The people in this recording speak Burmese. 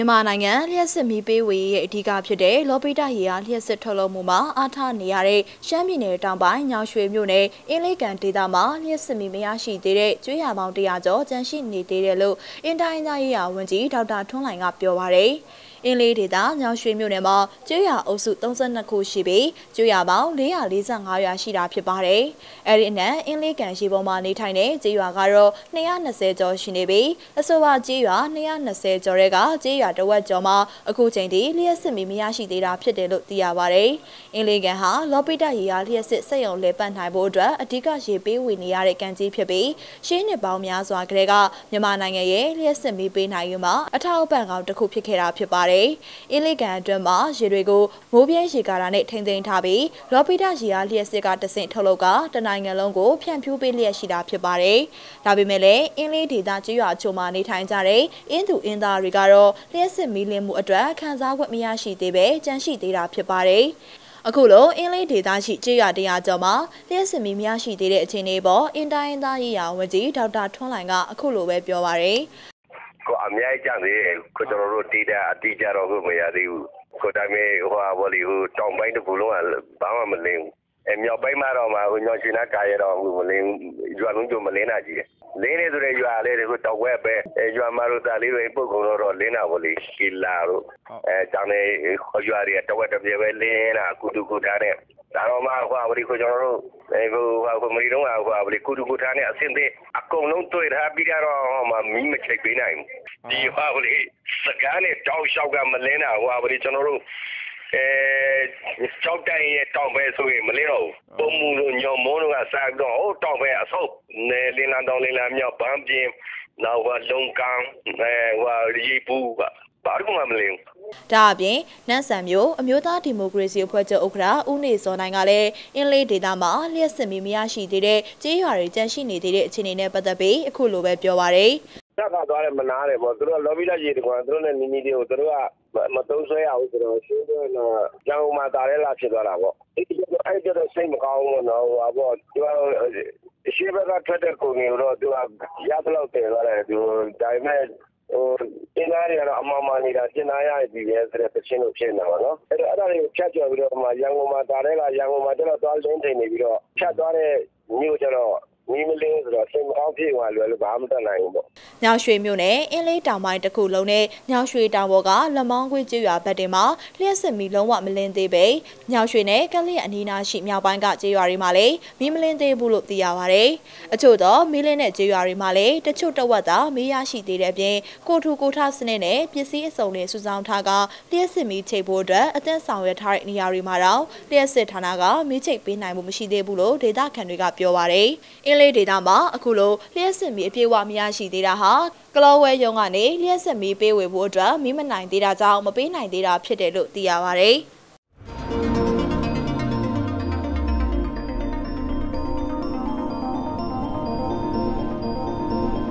မြန်မာနိုင်ငံလျှက်စစ်မီးပေးဝေရေးရဲ့အဓိကဖြစ်တဲ့လောပိတရေအားလျှက်စစ်ထုတ်လုပ်မှုမှာအားထားနေရတဲ့ရှမ်းပြည်နယ်တောင်ပိုင်းညောင်ရွှေမြို့နယ်အင်းလေးကန်ဒေသမှာလျှက်စစ်မီးမရရှိသေးတဲ့ကျွေးရပေါင်း100ကျော်ကျန်ရှိနေသေးတယ်လို့အင်တိုင်းသားရေးရာဝန်ကြီးဒေါက်တာထွန်းလှိုင်ကပြောပါရယ်။အင်းလေးဒေသညောင်ရွှေမြို့နယ်မှာကျွေးရအုပ်စု32ခုရှိပြီးကျွေးရပေါင်း445ရွာရှိတာဖြစ်ပါတယ်။အဲဒီအနက်အင်းလေးကန်ရှိပေါ်မှာနေထိုင်တဲ့ကျွေးရကတော့220ကျော်ရှိနေပြီးအဆိုပါကျွေးရ220ကျော်တဲ့ကကျွေးရတဝက်ကျော်မှာအခုချိန်ထိလျှက်စစ်မီမရရှိသေးတာဖြစ်တယ်လို့သိရပါတယ်။အင်းလေးကန်ဟာလော်ပိတရေယာလျှက်စစ်စက်ရုံလဲပတ်နိုင်ဖို့အတွက်အဓိကရေပေးဝေနေရတဲ့ကန်ကြီးဖြစ်ပြီးရှင်းနှစ်ပေါင်းများစွာကလေးကမြန်မာနိုင်ငံရဲ့လျှက်စစ်မီပေးနိုင်ရေးမှာအထောက်အပံ့ကောင်းတစ်ခုဖြစ်ခဲ့တာဖြစ်ပါတယ်။အင်းလေးကန်အတွင်းမှာရေတွေကိုမိုးပြဲရေကာတာနဲ့ထိန်းသိမ်းထားပြီးလော်ပိတရေယာလျှက်စစ်ကတဆင့်ထုတ်လုပ်ကတနိုင်ငံလုံးကိုဖြန့်ဖြူးပေးလျက်ရှိတာဖြစ်ပါတယ်။ဒါပေမဲ့လည်းအင်းလေးဒေသကျွော်အချို့မှာနေထိုင်ကြတဲ့အင်းသူအင်းသားတွေကတော့လျှက်စစ်မီလင်းမှုအတွက်ခံစား권မရရှိသေးပဲကြန့်ရှိသေးတာဖြစ်ပါတယ်။အခုလိုအင်းလေးဒေသရှိကြေးရတရားကျော်မှာလျှက်စစ်မီများရှိသေးတဲ့အခြေအနေပေါ်အင်တိုင်းသားရေးရာဝန်ကြီးဒေါက်တာထွန်းလှိုင်ကအခုလိုပဲပြောပါရယ် ကိုအများကြီးကြံသေးတယ်ကိုကျွန်တော်တို့တေးတာအတိအကျတော့ကိုမရသေးဘူးကိုဒါပေမဲ့ဟိုဟာဘောလီဟိုတောင်ပိုင်းတစ်ခုလုံးကဘာမှမလင်းဘူးအဲမြောက်ပိုင်းမှာတော့မှဟိုညောင်ရှင်နာကာရတော့မလင်းရွာလုံးကျုံမလင်းတာကြီးတယ်လင်းနေဆိုတဲ့ရွာလေးတွေကိုတောက်ဝက်ပဲအဲရွာမှာတို့သားလေးတွေပုတ်ကုန်တော့လင်းတာပေါ့လေကီလာတို့အဲကြောင်းနေရွာတွေကတဝက်တစ်ပြေပဲလင်းတာကုတုကုထားတဲ့ ဒါတော့မှဟိုအဝရီကိုကျွန်တော်တို့အဲဟိုဟိုမရီတော့ဟိုအဝရီကုတုကုထားနဲ့အဆင့်သေးအကုန်လုံးတွေ့ထားပြီးတော့မှမီးမချိတ်ပေးနိုင်ဘူးဒီဟိုအဝရီစကားနဲ့တောက်လျှောက်ကမလင်းတာဟိုအဝရီကျွန်တော်တို့အဲကြောက်တိုင်ရဲ့တောင်ပဲဆိုရင်မလင်းတော့ဘူးပုံမူလို့ညော်မိုးတို့ကစားပြီးတော့ဟိုတောင်ပဲအဆုပ်နေလင်းလန်းတောင်လင်းလန်းမြောက်ဗန်းပြင်းနောက်ဟိုလုံကန်အဲဟိုရီပူကဘာလို့မှမလင်း ဒါအပြင်နန့်ဆန်မျိုးအမျိုးသားဒီမိုကရေစီအဖွဲ့ချုပ်ဥက္ကဋ္ဌဦးနေစောနိုင်ကလည်းအင်းလေးဒေသမှာလျှက်စစ်မီမရရှိသေးတဲ့ကြေးရွာတွေကြန့်ရှိနေသေးတဲ့အခြေအနေနဲ့ပတ်သက်ပြီးအခုလိုပဲပြောပါရယ်တက်ခါသွားတယ်မနာတယ်ပေါ့သူတို့လော်ဘီလာကြီးတကွာသူတို့နဲ့နီနီတွေကိုသူတို့ကမသုံးဆွဲရဘူးဆိုတော့ရှင်းတော့ကျောင်းမှာတားရဲလာဖြစ်သွားတာပေါ့အဲ့ဒီတော့အဲ့ဒီတော့စိတ်မကောင်းဘူးနော်ဟိုပေါ့သူကရှင်းဘက်ကထွက်တဲ့ကိုမျိုးတော့သူကရသလောက်တည်သွားတယ်သူဒါပေမဲ့ဟိုတင်သားတွေကတော့ အမှန်မှန်နေတာတင်သားရပြီပဲဆိုတဲ့ပချင်းလို့ဖြစ်နေတာပါနော်အဲ့တော့အဲ့ဒါတွေကိုဖြတ်ကျော်ပြီးတော့မှရန်ကုန်မှာတားရဲကရန်ကုန်မှာကျတော့သွားလင်းထိန်နေပြီးတော့ဖြတ်သွားတဲ့မြို့ကျတော့မီးမလင်းဆိုတော့စိတ်မကောင်းဖြစ်သွားလွယ်လို့ဘာမှမတတ်နိုင်ဘူးပေါ့။ ညောင်ရွှေမြို့နယ်အင်းလေးတောင်ပိုင်းတစ်ခုလုံးနဲ့ညောင်ရွှေတောင်ပေါ်ကလက်မောင်းခွေးကျွရွာဘက်တင်မှာလျှက်စစ်မီလုံးဝမလင်းသေးပဲညောင်ရွှေနဲ့ကလျက်အနီးနားရှိမြောက်ပိုင်းကကျွရွာတွေမှာလည်းမီးမလင်းသေးဘူးလို့သိရပါဗျ။အချို့တော့မီးလင်းတဲ့ကျွရွာတွေမှာလည်းတချို့တဝက်သာမီးရရှိသေးတဲ့အပြင်ကိုထူကိုထစနစ်နဲ့ပစ္စည်းအစုံတွေစုဆောင်းထားကလျှက်စစ်မီချိတ်ဖို့အတွက်အသင့်ဆောင်ရွက်ထားတဲ့နေရာတွေမှာတော့လျှက်စစ်ဌာနကမီးချိတ်ပေးနိုင်မှုမရှိသေးဘူးလို့ဒေသခံတွေကပြောပါဗျ။အင်းလေးဒေသမှာအခုလိုလျှက်စစ်မီအပြည့်အဝမရရှိသေးတာဟာကလောဝဲရုံကနေလျှက်စစ်မီပေးဝေဖို့အတွက်မိမနိုင်သေးတာကြောင့်မပေးနိုင်သေးတာဖြစ်တယ်လို့သိရပါဗျ။